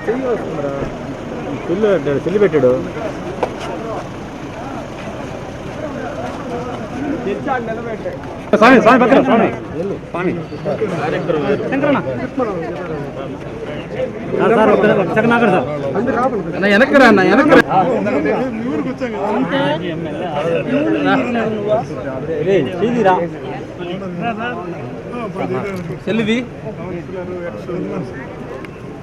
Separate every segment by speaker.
Speaker 1: చెయ్యి వస్తుందిరా చెల్లి పెట్టాడు చెల్లి పెట్టాడు స్వామి స్వామి పక్కన స్వామి స్వామి శంకరన్న సార్ ఒక్క సెకండ్ ఆగండి సార్
Speaker 2: అన్న వెనక్కి రా అన్న వెనక్కి రా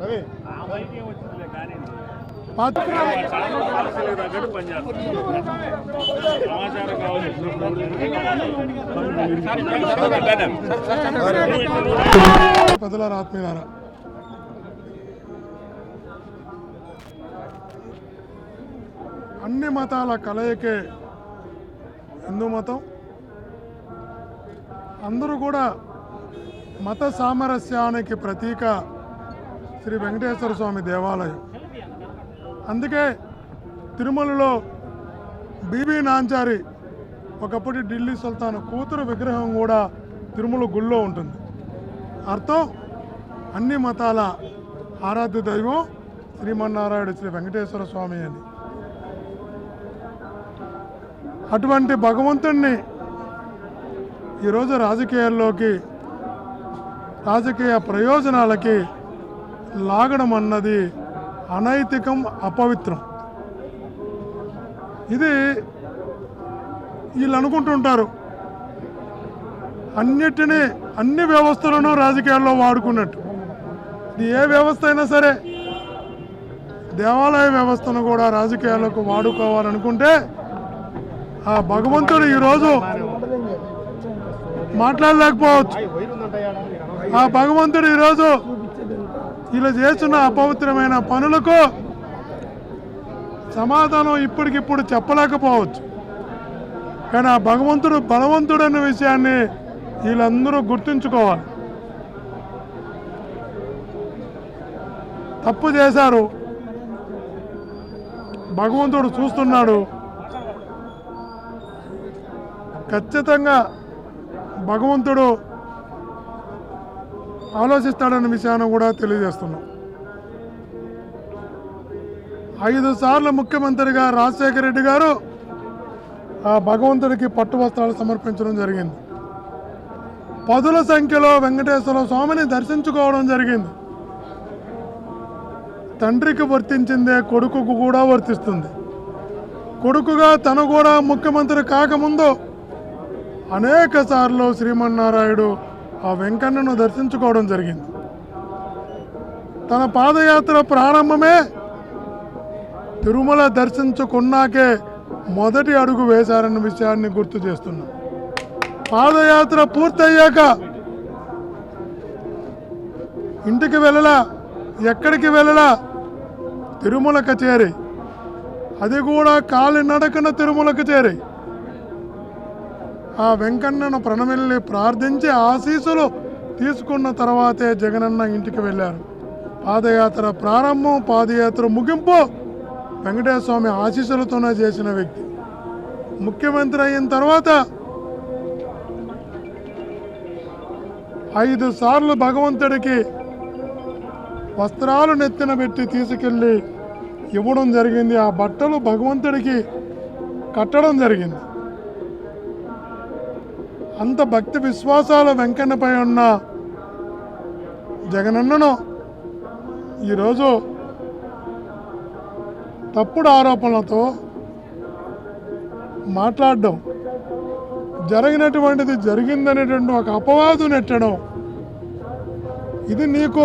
Speaker 1: రే శ్రీదిరా
Speaker 2: చెల్లిది వెనక్కి రా, వెనక్కి రా.
Speaker 3: పెద్దలారా ఆత్మీయులారా. అన్ని మతాల కలయికే హిందూ మతం. అందరూ కూడా మత సామరస్యానికి ప్రతీక శ్రీ వెంకటేశ్వర స్వామి దేవాలయం. అందుకే తిరుమలలో బీబీ నాంచారి ఒకప్పటి ఢిల్లీ సుల్తాన్ కూతురు విగ్రహం కూడా తిరుమల గుళ్ళో ఉంటుంది. అర్థం? అన్ని మతాల ఆరాధ్య దైవం శ్రీమన్నారాయణ శ్రీ వెంకటేశ్వర స్వామి అని. అటువంటి భగవంతుణ్ణి ఈరోజు రాజకీయాల్లోకి రాజకీయ ప్రయోజనాలకి లాగడం అన్నది అనైతికం అపవిత్రం. ఇది వీళ్ళు అనుకుంటుంటారు అన్నిటినీ అన్ని వ్యవస్థలను రాజకీయాల్లో వాడుకున్నట్టు. ఇది ఏ వ్యవస్థ అయినా సరే దేవాలయ వ్యవస్థను కూడా రాజకీయాలకు వాడుకోవాలనుకుంటే ఆ భగవంతుడు ఈరోజు మాట్లాడలేకపోవచ్చు. ఆ భగవంతుడు ఈరోజు ఇలా చేస్తున్న అపవిత్రమైన పనులకు సమాధానం ఇప్పటికిప్పుడు చెప్పలేకపోవచ్చు. కానీ ఆ భగవంతుడు బలవంతుడన్న విషయాన్ని వీళ్ళందరూ గుర్తుంచుకోవాలి. తప్పు చేశారు. భగవంతుడు చూస్తున్నాడు. ఖచ్చితంగా భగవంతుడు ఆలోచిస్తాడన్న విషయాన్ని కూడా తెలియజేస్తున్నాం. ఐదు సార్లు ముఖ్యమంత్రిగా రాజశేఖర రెడ్డి గారు ఆ భగవంతుడికి పట్టు వస్త్రాలు సమర్పించడం జరిగింది. పదుల సంఖ్యలో వెంకటేశ్వర స్వామిని దర్శించుకోవడం జరిగింది. తండ్రికి వర్తించిందే కొడుకుకు కూడా వర్తిస్తుంది. కొడుకుగా తను కూడా ముఖ్యమంత్రి కాకముందు అనేక సార్లు శ్రీమన్నారాయుడు ఆ వెంకన్నను దర్శించుకోవడం జరిగింది. తన పాదయాత్ర ప్రారంభమే తిరుమల దర్శించుకున్నాకే మొదటి అడుగు వేశారన్న విషయాన్ని గుర్తు చేస్తున్నా. పాదయాత్ర పూర్తయ్యాక ఇంటికి వెళ్ళలా ఎక్కడికి వెళ్ళలా? తిరుమల చేరి అది కూడా కాలినడకన తిరుమలకు చేరి. ఆ వెంకన్నను ప్రణమిల్లి ప్రార్థించి ఆశీసులు తీసుకున్న తర్వాతే జగనన్న ఇంటికి వెళ్ళారు. పాదయాత్ర ప్రారంభం పాదయాత్ర ముగింపు వెంకటేశ్వర స్వామి ఆశీస్సులతోనే చేసిన వ్యక్తి. ముఖ్యమంత్రి అయిన తర్వాత ఐదు సార్లు భగవంతుడికి వస్త్రాలు నెత్తిన పెట్టి తీసుకెళ్ళి ఇవ్వడం జరిగింది. ఆ బట్టలు భగవంతుడికి కట్టడం జరిగింది. అంత భక్తి విశ్వాసాల వెంకన్నపై ఉన్న జగనన్నను ఈరోజు తప్పుడు ఆరోపణలతో మాట్లాడడం జరిగినటువంటిది జరిగిందనేటువంటి ఒక అపవాదు నెట్టడం ఇది నీకు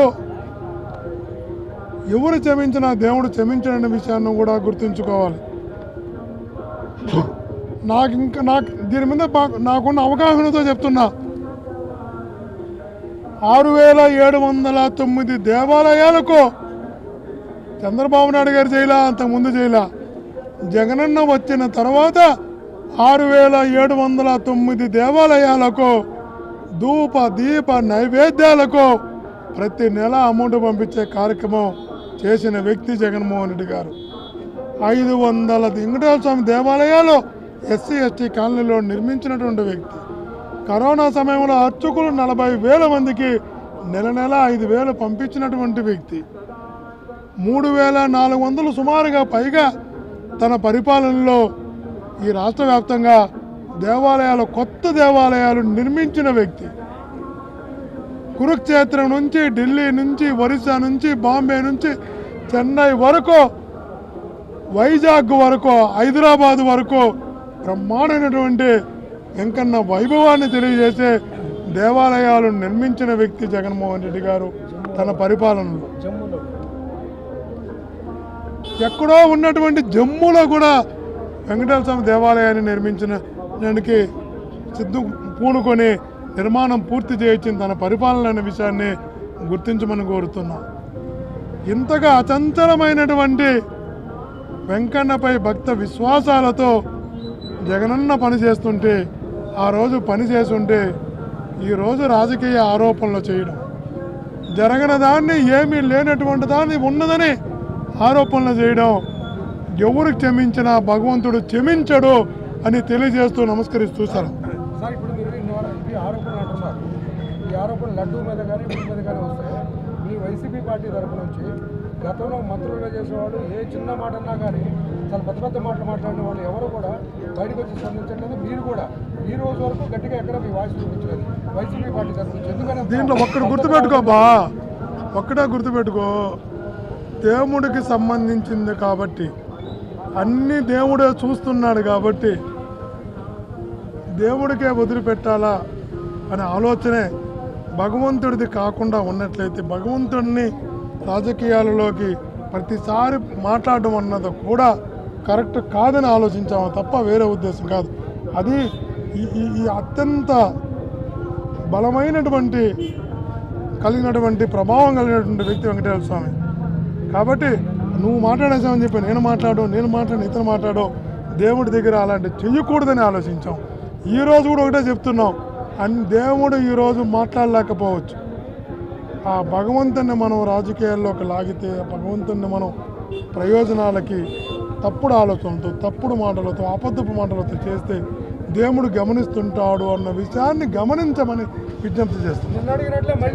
Speaker 3: ఎవరు క్షమించినా దేవుడు క్షమించడనే విషయాన్ని కూడా గుర్తుంచుకోవాలి. నాకు ఇంకా నాకు దీని మీద నాకున్న అవగాహనతో చెప్తున్నా. ఆరు వేల ఏడు వందల తొమ్మిది దేవాలయాలకు చంద్రబాబు నాయుడు గారు చేయలా అంతకుముందు చేయలా. జగనన్న వచ్చిన తర్వాత ఆరు వేల ఏడు వందల తొమ్మిది దేవాలయాలకు ధూప దీప నైవేద్యాలకు ప్రతి నెల అమౌంట్ పంపించే కార్యక్రమం చేసిన వ్యక్తి జగన్మోహన్ రెడ్డి గారు. ఐదు వందల వెంకటేశ్వర స్వామి దేవాలయాలు ఎస్సీ ఎస్టీ కాలనీలో నిర్మించినటువంటి వ్యక్తి. కరోనా సమయంలో అర్చకులు నలభై వేల మందికి నెల నెల ఐదు వేలు పంపించినటువంటి వ్యక్తి. మూడు వేల నాలుగు వందలు సుమారుగా పైగా తన పరిపాలనలో ఈ రాష్ట్ర వ్యాప్తంగా దేవాలయాలు కొత్త దేవాలయాలు నిర్మించిన వ్యక్తి. కురుక్షేత్రం నుంచి ఢిల్లీ నుంచి ఒరిస్సా నుంచి బాంబే నుంచి చెన్నై వరకు వైజాగ్ వరకు హైదరాబాద్ వరకు బ్రహ్మాండమైనటువంటి వెంకన్న వైభవాన్ని తెలియజేసే దేవాలయాలు నిర్మించిన వ్యక్తి జగన్మోహన్ రెడ్డి గారు తన పరిపాలనలో. ఎక్కడో ఉన్నటువంటి జమ్ములో కూడా వెంకటేశ్వర స్వామి దేవాలయాన్ని నిర్మించిన దానికి సిద్ధం పూనుకొని నిర్మాణం పూర్తి చేయించిన తన పరిపాలన అనే విషయాన్ని గుర్తించమని కోరుతున్నాం. ఇంతగా అచంచలమైనటువంటి వెంకన్నపై భక్త విశ్వాసాలతో జగనన్న పని చేస్తుంటే ఆ రోజు పని చేస్తుంటే ఈరోజు రాజకీయ ఆరోపణలు చేయడం. జరగని దాన్ని ఏమీ లేనటువంటి దాన్ని ఉన్నదని ఆరోపణలు చేయడం. ఎవరు క్షమించినా భగవంతుడు క్షమించడు అని తెలియజేస్తూ నమస్కరిస్తూ సార్.
Speaker 4: సార్ ఇప్పుడు ఈ ఆరోపణలు లడ్డూ మీ వైసీపీ పార్టీ తరపు నుంచి గతంలో మంత్రులుగా చేసేవాడు ఏ చిన్న మాట అన్నా కానీ చాలా పెద్ద పెద్ద మాటలు మాట్లాడిన వాళ్ళు ఎవరు కూడా బయటకు వచ్చి స్పందించట్లేదు. మీరు కూడా ఈ రోజు వరకు గట్టిగా ఎక్కడ మీ వాయిస్ చూపించలేదు. వైసీపీ పార్టీ తరపు నుంచి ఎందుకని
Speaker 3: దీంట్లో ఒక్కడు గుర్తుపెట్టుకో బా. ఒక్కటే గుర్తుపెట్టుకో. దేవుడికి సంబంధించింది కాబట్టి అన్ని దేవుడే చూస్తున్నాడు కాబట్టి దేవుడికే వదిలిపెట్టాలా అనే ఆలోచనే భగవంతుడిది కాకుండా ఉన్నట్లయితే భగవంతుడిని రాజకీయాలలోకి ప్రతిసారి మాట్లాడడం అన్నది కూడా కరెక్ట్ కాదని ఆలోచించాము తప్ప వేరే ఉద్దేశం కాదు. అది ఈ- అత్యంత బలమైనటువంటి కలిగినటువంటి ప్రభావం కలిగినటువంటి వ్యక్తి వెంకటేశ్వర స్వామి. కాబట్టి నువ్వు మాట్లాడేసామని చెప్పి నేను మాట్లాడు నేను మాట్లాడు ఇతను మాట్లాడు దేవుడి దగ్గర అలాంటి చెయ్యకూడదని ఆలోచించాం. ఈ రోజు కూడా ఒకటే చెప్తున్నాం. అన్ దేవుడు ఈరోజు మాట్లాడలేకపోవచ్చు. ఆ భగవంతుని మనం రాజకీయాల్లోకి లాగితే ఆ భగవంతుని మనం ప్రయోజనాలకి తప్పుడు ఆలోచనలతో తప్పుడు మాటలతో అబద్ధపు మాటలతో చేస్తే దేవుడు గమనిస్తుంటాడు అన్న విషయాన్ని గమనించమని విజ్ఞప్తి
Speaker 4: చేస్తుంది